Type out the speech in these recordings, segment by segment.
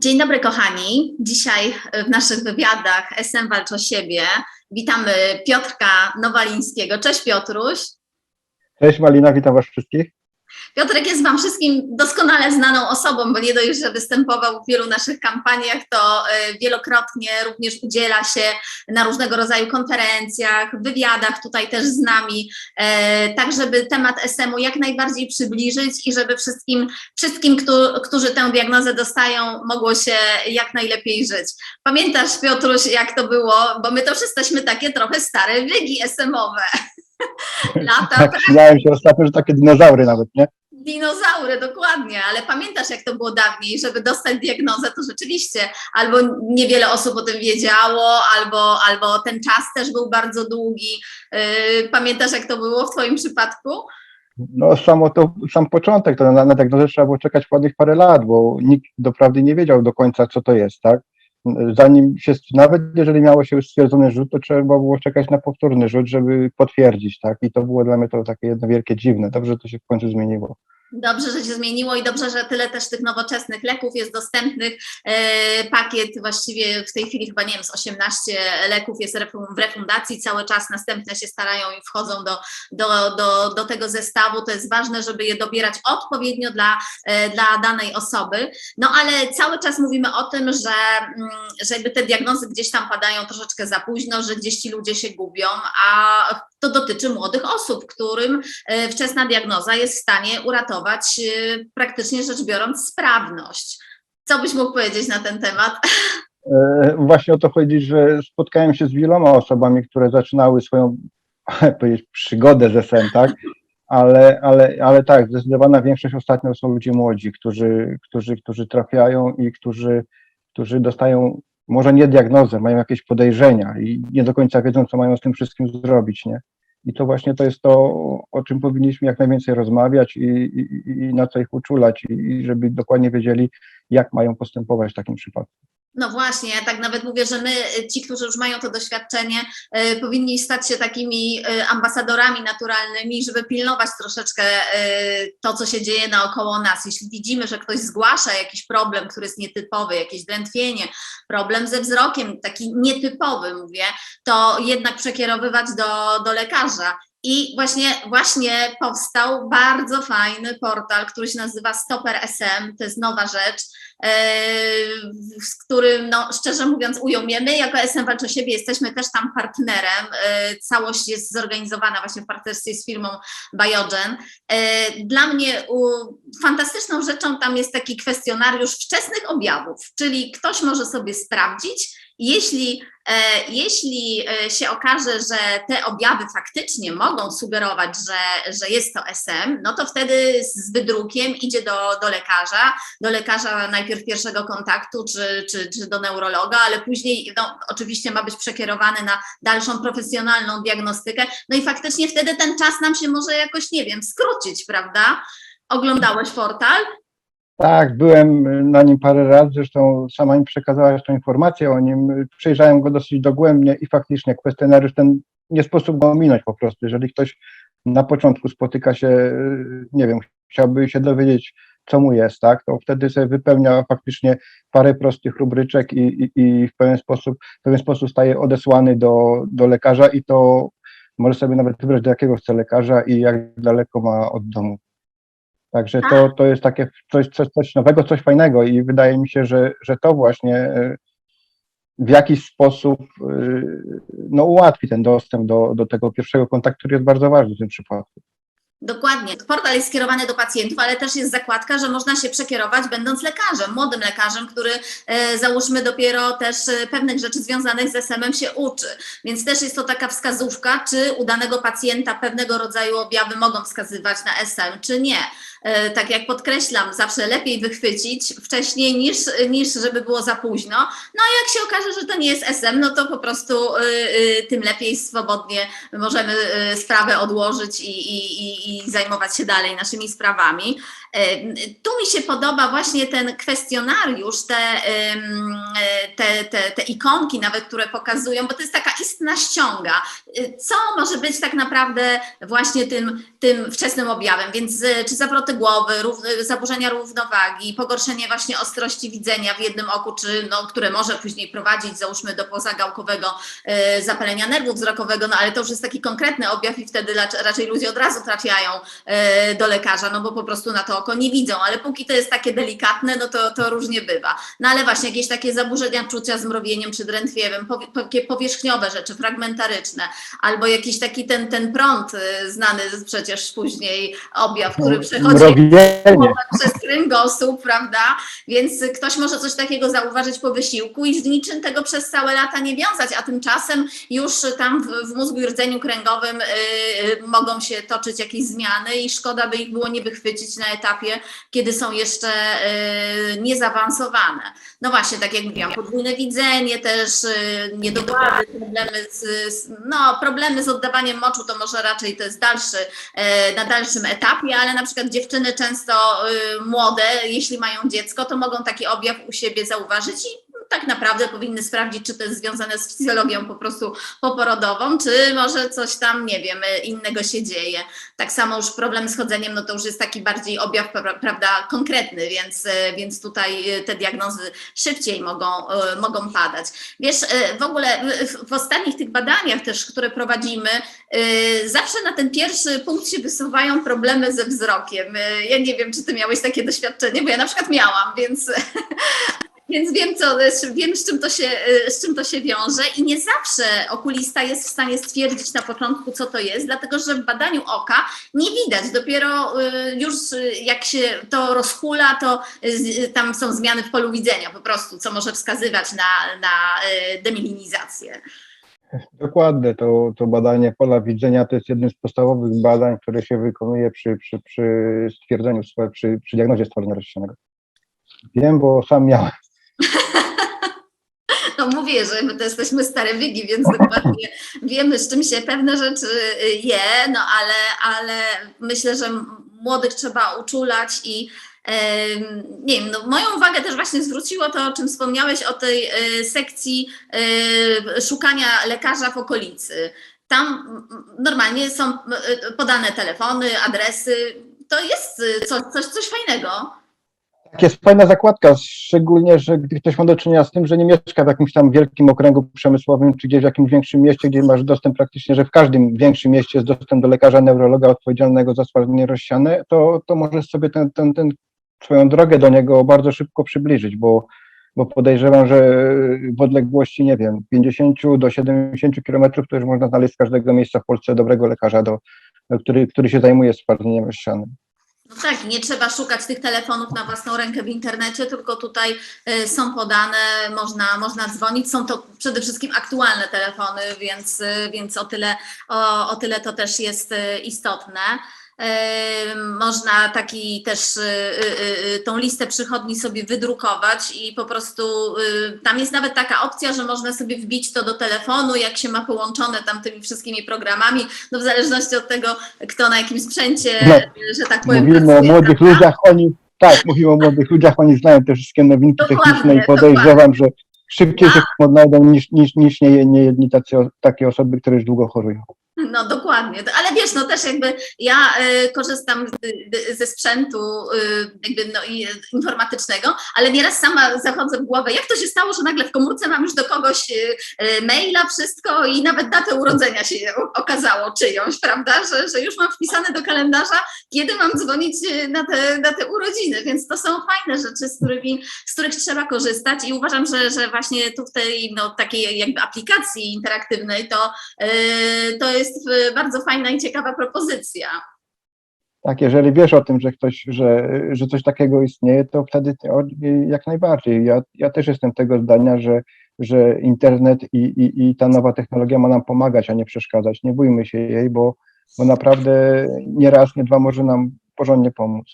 Dzień dobry, kochani. Dzisiaj w naszych wywiadach SM Walcz o siebie witamy Piotrka Nowalińskiego. Cześć Piotruś. Cześć Malina, witam Was wszystkich. Piotrek jest Wam wszystkim doskonale znaną osobą, bo nie dość, że występował w wielu naszych kampaniach, to y, wielokrotnie również udziela się na różnego rodzaju konferencjach, wywiadach tutaj też z nami, e, tak żeby temat SM-u jak najbardziej przybliżyć i żeby wszystkim, wszystkim któ- którzy tę diagnozę dostają, mogło się jak najlepiej żyć. Pamiętasz Piotruś, jak to było, bo my to już jesteśmy takie trochę stare wygi SM-owe. Lata Tak, śmiałem się ostatnio, że takie dinozaury nawet, nie? Dinozaury, dokładnie, ale pamiętasz, jak to było dawniej, żeby dostać diagnozę, to rzeczywiście albo niewiele osób o tym wiedziało, albo, albo ten czas też był bardzo długi. Yy, Pamiętasz, jak to było w Twoim przypadku? No samo to, sam początek, to na, na diagnozę trzeba było czekać ładnych parę lat, bo nikt doprawdy nie wiedział do końca, co to jest, tak? Zanim się, nawet jeżeli miało się już stwierdzony rzut, to trzeba było czekać na powtórny rzut, żeby potwierdzić, tak? I to było dla mnie to takie jedno wielkie dziwne. Dobrze, że to się w końcu zmieniło. Dobrze, że się zmieniło i dobrze, że tyle też tych nowoczesnych leków jest dostępnych. E, Pakiet właściwie w tej chwili chyba nie wiem, z 18 leków jest w refundacji, cały czas następne się starają i wchodzą do, do, do, do tego zestawu. To jest ważne, żeby je dobierać odpowiednio dla, e, dla danej osoby. No ale cały czas mówimy o tym, że, mm, że jakby te diagnozy gdzieś tam padają troszeczkę za późno, że gdzieś ci ludzie się gubią, a to dotyczy młodych osób, którym e, wczesna diagnoza jest w stanie uratować e, praktycznie rzecz biorąc sprawność. Co byś mógł powiedzieć na ten temat? E, Właśnie o to chodzi, że spotkałem się z wieloma osobami, które zaczynały swoją przygodę ze sen, tak? Ale, ale, ale tak, zdecydowana większość ostatnio są ludzie młodzi, którzy, którzy, którzy trafiają i którzy, którzy dostają może nie diagnozę, mają jakieś podejrzenia i nie do końca wiedzą, co mają z tym wszystkim zrobić, nie? I to właśnie to jest to, o czym powinniśmy jak najwięcej rozmawiać i, i, i na co ich uczulać, i, i żeby dokładnie wiedzieli, jak mają postępować w takim przypadku. No właśnie, ja tak nawet mówię, że my, ci, którzy już mają to doświadczenie, e, powinni stać się takimi e, ambasadorami naturalnymi, żeby pilnować troszeczkę e, to, co się dzieje naokoło nas. Jeśli widzimy, że ktoś zgłasza jakiś problem, który jest nietypowy, jakieś drętwienie, problem ze wzrokiem, taki nietypowy, mówię, to jednak przekierowywać do, do lekarza. I właśnie, właśnie powstał bardzo fajny portal, który się nazywa Stopper SM. To jest nowa rzecz, e, z którym, no, szczerze mówiąc, ujumiemy. Jako SM Walcz o siebie jesteśmy też tam partnerem. E, Całość jest zorganizowana właśnie w partnerstwie z firmą Biogen. E, Dla mnie fantastyczną rzeczą tam jest taki kwestionariusz wczesnych objawów, czyli ktoś może sobie sprawdzić, jeśli, e, jeśli e, się okaże, że te objawy faktycznie mogą sugerować, że, że jest to SM, no to wtedy z wydrukiem idzie do, do lekarza, do lekarza najpierw pierwszego kontaktu, czy, czy, czy do neurologa, ale później no, oczywiście ma być przekierowany na dalszą profesjonalną diagnostykę. No i faktycznie wtedy ten czas nam się może jakoś, nie wiem, skrócić, prawda? Oglądałeś portal? Tak, byłem na nim parę razy, zresztą sama mi przekazałaś tą informację o nim. Przejrzałem go dosyć dogłębnie i faktycznie kwestionariusz ten nie sposób go ominąć po prostu. Jeżeli ktoś na początku spotyka się, nie wiem, chciałby się dowiedzieć, co mu jest, tak, to wtedy sobie wypełnia faktycznie parę prostych rubryczek i, i, i w pewien sposób, w pewien sposób staje odesłany do, do lekarza i to może sobie nawet wybrać, do jakiego chce lekarza i jak daleko ma od domu. Także to, to jest takie coś, coś, coś nowego, coś fajnego i wydaje mi się, że, że to właśnie e, w jakiś sposób e, no, ułatwi ten dostęp do, do tego pierwszego kontaktu, który jest bardzo ważny w tym przypadku. Dokładnie. Portal jest skierowany do pacjentów, ale też jest zakładka, że można się przekierować będąc lekarzem, młodym lekarzem, który e, załóżmy dopiero też pewnych rzeczy związanych z SM-em się uczy. Więc też jest to taka wskazówka, czy u danego pacjenta pewnego rodzaju objawy mogą wskazywać na SM, czy nie. E, tak jak podkreślam, zawsze lepiej wychwycić wcześniej niż, niż żeby było za późno. No a jak się okaże, że to nie jest SM, no to po prostu y, y, tym lepiej swobodnie możemy y, sprawę odłożyć i, i, i, zajmować się dalej naszymi sprawami. E, Tu mi się podoba właśnie ten kwestionariusz, te, te, te, te ikonki nawet, które pokazują, bo to jest taka istna ściąga. Co może być tak naprawdę właśnie tym, tym wczesnym objawem? Więc czy zawrotowy zawroty głowy, zaburzenia równowagi, pogorszenie właśnie ostrości widzenia w jednym oku, czy no, które może później prowadzić załóżmy do pozagałkowego e, zapalenia nerwu wzrokowego, no ale to już jest taki konkretny objaw i wtedy rac- raczej ludzie od razu trafiają e, do lekarza, no bo po prostu na to oko nie widzą, ale póki to jest takie delikatne, no to, to różnie bywa. No ale właśnie jakieś takie zaburzenia czucia z mrowieniem czy drętwiewem, powie- takie powierzchniowe rzeczy, fragmentaryczne, albo jakiś taki ten, ten prąd y, znany przecież później objaw, który przechodzi Mrowienie. Przez kręgosłup, prawda? Więc ktoś może coś takiego zauważyć po wysiłku i z niczym tego przez całe lata nie wiązać, a tymczasem już tam w, w mózgu i rdzeniu kręgowym y, y, mogą się toczyć jakieś zmiany i szkoda by ich było nie wychwycić na etapie, kiedy są jeszcze y, niezaawansowane. No właśnie, tak jak mówiłam, podwójne widzenie też, y, niedowłady, problemy z, z, no, problemy z oddawaniem moczu to może raczej to jest dalszy, e, na dalszym etapie, ale na przykład dziewczyny często y, młode, jeśli mają dziecko, to mogą taki objaw u siebie zauważyć i tak naprawdę powinny sprawdzić, czy to jest związane z fizjologią po prostu poporodową, czy może coś tam, nie wiem, innego się dzieje. Tak samo już problem z chodzeniem, no to już jest taki bardziej objaw, pra- prawda, konkretny, więc, y, więc tutaj y, te diagnozy szybciej mogą, y, mogą padać. Wiesz, w ogóle w, w ostatnich tych badaniach też, które prowadzimy, zawsze na ten pierwszy punkt się wysuwają problemy ze wzrokiem. Ja nie wiem, czy ty miałeś takie doświadczenie, bo ja na przykład miałam, więc, więc wiem, co, wiem z, czym to się, y, z czym to się wiąże i nie zawsze okulista jest w stanie stwierdzić na początku, co to jest, dlatego że w badaniu oka nie widać. Dopiero y, już y, jak się to rozhula, to tam są zmiany w polu widzenia po prostu, co może wskazywać na, na demilinizację. Dokładnie, to, to badanie pola widzenia to jest jednym z podstawowych badań, które się wykonuje przy, przy, przy stwierdzeniu, przy, przy diagnozie stworzenia rozsianego. Wiem, bo sam miałem. No mówię, że my to jesteśmy stare wygi, więc dokładnie wiemy, z czym się pewne rzeczy y, je, no ale, ale myślę, że młodych trzeba uczulać i nie wiem, no moją uwagę też właśnie zwróciło to, o czym wspomniałeś o tej y, sekcji y, szukania lekarza w okolicy. Tam normalnie są podane telefony, adresy. To jest coś, coś, coś fajnego. Tak jest fajna zakładka, szczególnie, że gdy ktoś ma do czynienia z tym, że nie mieszka w jakimś tam wielkim okręgu przemysłowym, czy gdzieś w jakimś większym mieście, gdzie masz dostęp praktycznie, że w każdym większym mieście jest dostęp do lekarza neurologa odpowiedzialnego za stwardnienie rozsiane, to, to możesz sobie ten, ten, ten swoją drogę do niego bardzo szybko przybliżyć, bo, bo podejrzewam, że w odległości, nie wiem, 50 do 70 kilometrów to już można znaleźć z każdego miejsca w Polsce dobrego lekarza, do, który, który się zajmuje stwardnieniem rozsianym. No tak, nie trzeba szukać tych telefonów na własną rękę w internecie, tylko tutaj y, są podane, można, można dzwonić. Są to przede wszystkim aktualne telefony, więc, y, więc o, tyle, o, o tyle to też jest y, istotne. Można taki też y, y, y, tą listę przychodni sobie wydrukować i po prostu tam jest nawet taka opcja, że można sobie wbić to do telefonu, jak się ma połączone tam tymi wszystkimi programami, no w zależności od tego, kto na jakim sprzęcie, No, że tak powiem, Mówimy o pracuje, młodych prawda? ludziach, oni, tak, mówimy o młodych ludziach, oni znają te wszystkie nowinki Dokładnie, techniczne i podejrzewam, że szybciej się odnajdą niż, niż, niż nie, nie jedni tacy, o- takie osoby, które już długo chorują. No dokładnie, ale wiesz, no też jakby ja y, korzystam z, ze sprzętu y, jakby no, i, informatycznego, ale nieraz sama zachodzę w głowę, jak to się stało, że nagle w komórce mam już do kogoś y, maila, wszystko i nawet datę urodzenia się okazało czyjąś, prawda, że, że już mam wpisane do kalendarza, kiedy mam dzwonić na te, na te urodziny, więc to są fajne rzeczy, z, którymi, z których trzeba korzystać. I uważam, że, że właśnie tu w tej no, takiej jakby aplikacji interaktywnej to, y, to jest y, bardzo fajna i ciekawa propozycja. Tak, jeżeli wiesz o tym, że ktoś, że, że coś takiego istnieje, to wtedy jak najbardziej. Ja, ja też jestem tego zdania, że, że internet i, i, i ta nowa technologia ma nam pomagać, a nie przeszkadzać. Nie bójmy się jej, bo, bo naprawdę nie raz, nie dwa może nam porządnie pomóc.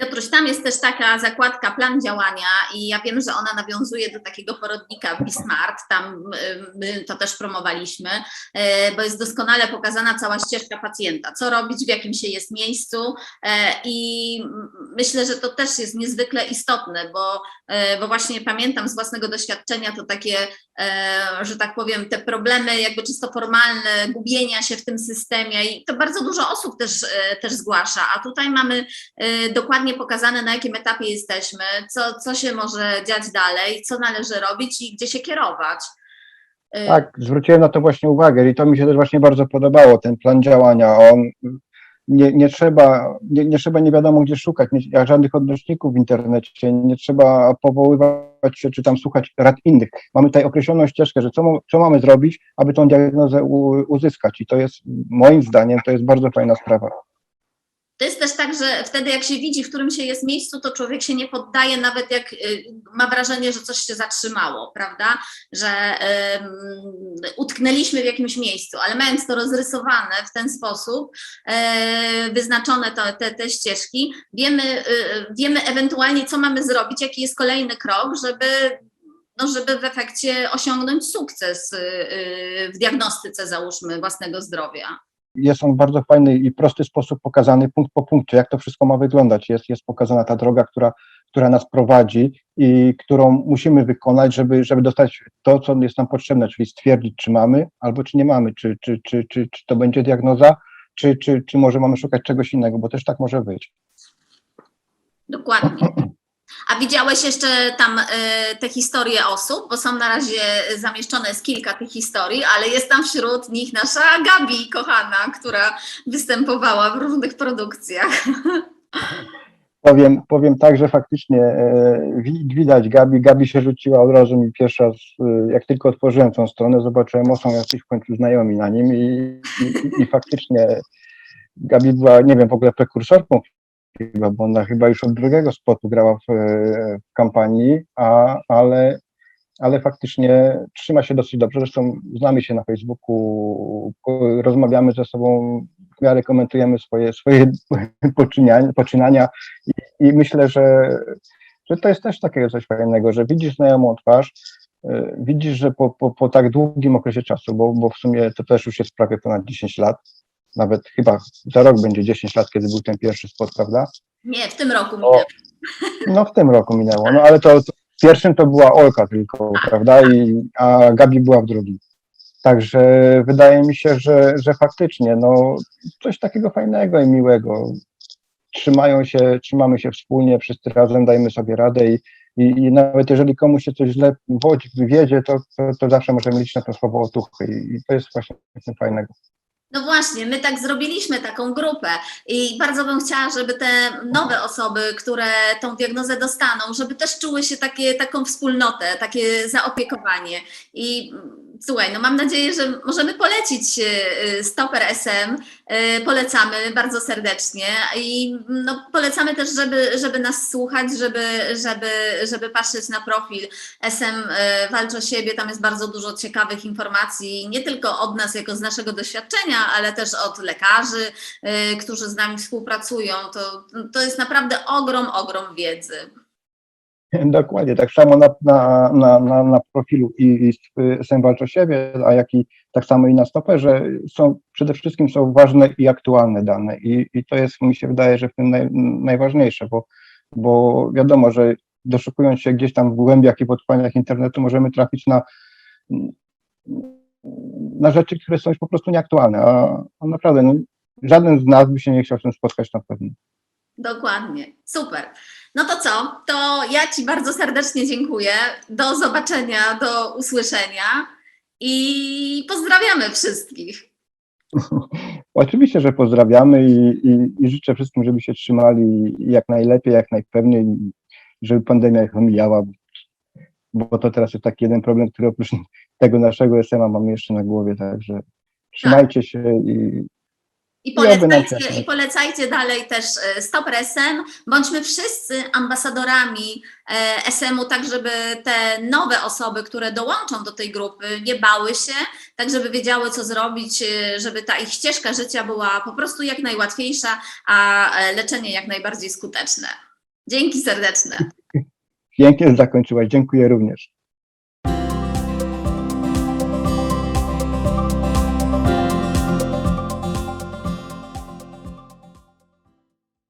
Piotruś, tam jest też taka zakładka plan działania i ja wiem, że ona nawiązuje do takiego porodnika Bismart, tam y, my to też promowaliśmy, y, bo jest doskonale pokazana cała ścieżka pacjenta, co robić, w jakim się jest miejscu y, i myślę, że to też jest niezwykle istotne, bo, bo właśnie pamiętam z własnego doświadczenia to takie że tak powiem, te problemy jakby czysto formalne, gubienia się w tym systemie i to bardzo dużo osób też, e, też zgłasza, a tutaj mamy e, dokładnie pokazane, na jakim etapie jesteśmy, co, co się może dziać dalej, co należy robić i gdzie się kierować. E, Tak, zwróciłem na to właśnie uwagę i to mi się też właśnie bardzo podobało, ten plan działania. On nie, nie trzeba, nie, nie trzeba nie wiadomo gdzie szukać, nie, żadnych odnośników w internecie, nie trzeba powoływać się czy tam słuchać rad innych. Mamy tutaj określoną ścieżkę, że co, co mamy zrobić, aby tą diagnozę u, uzyskać i to jest moim zdaniem to jest bardzo fajna sprawa. To jest też tak, że wtedy jak się widzi, w którym się jest miejscu, to człowiek się nie poddaje, nawet jak y, ma wrażenie, że coś się zatrzymało, prawda? Że utknęliśmy w jakimś miejscu, ale mając to rozrysowane w ten sposób, e, wyznaczone to, te, te ścieżki, wiemy, y, wiemy ewentualnie, co mamy zrobić, jaki jest kolejny krok, żeby no, żeby w efekcie osiągnąć sukces y, y, w diagnostyce, załóżmy, własnego zdrowia. Jest on w bardzo fajny i prosty sposób pokazany punkt po punkcie, jak to wszystko ma wyglądać. Jest, jest pokazana ta droga, która, która nas prowadzi i którą musimy wykonać, żeby, żeby dostać to, co jest nam potrzebne, czyli stwierdzić, czy mamy albo czy nie mamy, czy, czy, czy, czy, czy to będzie diagnoza, czy, czy, czy może mamy szukać czegoś innego, bo też tak może być. Dokładnie. A widziałeś jeszcze tam y, te historie osób, bo są na razie zamieszczone jest kilka tych historii, ale jest tam wśród nich nasza Gabi, kochana, która występowała w różnych produkcjach. Powiem, powiem tak, że faktycznie e, wi- widać Gabi, Gabi się rzuciła od razu mi pierwsza, e, jak tylko otworzyłem tą stronę, zobaczyłem, o są jacyś w końcu znajomi na nim i, i, i faktycznie Gabi była, nie wiem, w ogóle prekursorką chyba, bo ona chyba już od drugiego spotu grała w, e, w kampanii, a, ale, ale faktycznie trzyma się dosyć dobrze, zresztą znamy się na Facebooku, rozmawiamy ze sobą, w miarę komentujemy swoje, swoje poczyniania, poczynania i, i myślę, że, że to jest też takiego coś fajnego, że widzisz znajomą twarz, y, widzisz, że po, po, po tak długim okresie czasu, bo, bo w sumie to też już jest prawie ponad 10 lat, nawet chyba za rok będzie 10 lat, kiedy był ten pierwszy spot, prawda? Nie, w tym roku minęło. No w tym roku minęło, no ale to, to w pierwszym to była Olka tylko, prawda, I, a Gabi była w drugim. Także wydaje mi się, że, że faktycznie, no coś takiego fajnego i miłego. Trzymają się, trzymamy się wspólnie, wszyscy razem dajmy sobie radę i, i, i nawet jeżeli komuś się coś źle wodzi, wiedzie, to, to, to zawsze możemy liczyć na to słowo otuchy i, i to jest właśnie coś fajnego. No właśnie, my tak zrobiliśmy taką grupę i bardzo bym chciała, żeby te nowe osoby, które tą diagnozę dostaną, żeby też czuły się takie, taką wspólnotę, takie zaopiekowanie. I mm, słuchaj, no mam nadzieję, że możemy polecić y, Stopper SM, y, polecamy bardzo serdecznie i no, polecamy też, żeby, żeby nas słuchać, żeby, żeby, żeby patrzeć na profil SM y, Walcz o siebie, tam jest bardzo dużo ciekawych informacji, nie tylko od nas jako z naszego doświadczenia, ale też od lekarzy, y, którzy z nami współpracują. To, to jest naprawdę ogrom, ogrom wiedzy. Dokładnie, tak samo na, na, na, na, na profilu i, i SM Walcz o siebie, a jak i tak samo i na stoperze są przede wszystkim są ważne i aktualne dane i, i to jest mi się wydaje, że w tym naj, najważniejsze, bo, bo wiadomo, że doszukując się gdzieś tam w głębiach i podpaniach internetu możemy trafić na, na rzeczy, które są już po prostu nieaktualne, a, a naprawdę no, żaden z nas by się nie chciał z tym spotkać na pewno. Dokładnie, super. No to co? To ja Ci bardzo serdecznie dziękuję. Do zobaczenia, do usłyszenia i pozdrawiamy wszystkich. Oczywiście, że pozdrawiamy i, i, i życzę wszystkim, żeby się trzymali jak najlepiej, jak najpewniej, żeby pandemia ich omijała, bo to teraz jest taki jeden problem, który oprócz tego naszego SMA mamy jeszcze na głowie, także trzymajcie się i I polecajcie, I polecajcie dalej też e, Stop SM. Bądźmy wszyscy ambasadorami e, SM-u, tak żeby te nowe osoby, które dołączą do tej grupy, nie bały się, tak żeby wiedziały, co zrobić, e, żeby ta ich ścieżka życia była po prostu jak najłatwiejsza, a leczenie jak najbardziej skuteczne. Dzięki serdeczne. pięknie zakończyłaś. Dziękuję również.